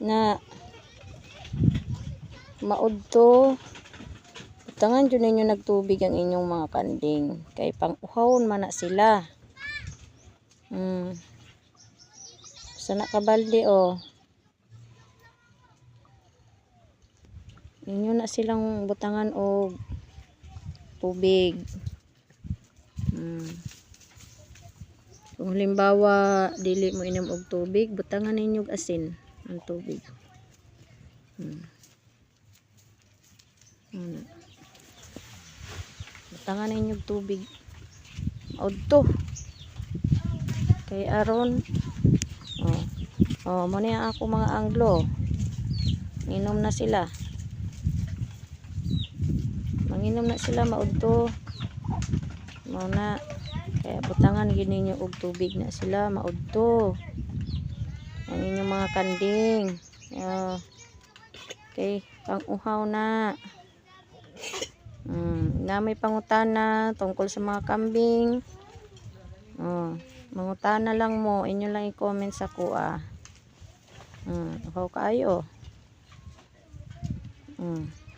na maudto Tangan dyan ninyo nagtubig ang inyong mga kanding. Kay pang uhawon man na sila. Hmm. Sana kabalde oh. Inyo na silang butangan og tubig. Hmm. Kung halimbawa dili mo inom og tubig, butangan ninyo asin ang tubig. Hmm. Ano. Butangan ninyo og tubig. Maudto. Kay aron oh. Oh, mo ako mga anglo. Inom na sila. Manginom na sila maudto. Mao na kaya butangan gid ninyo og tubig na sila maudto. Ang inyong mga kanding. Oh. Okay, pang uhaw na. Mm, na may pangutana tungkol sa mga kambing. Oh, mangutana lang mo, inyo lang i-comment sa kuha. Mm, uhaw kayo. Mm.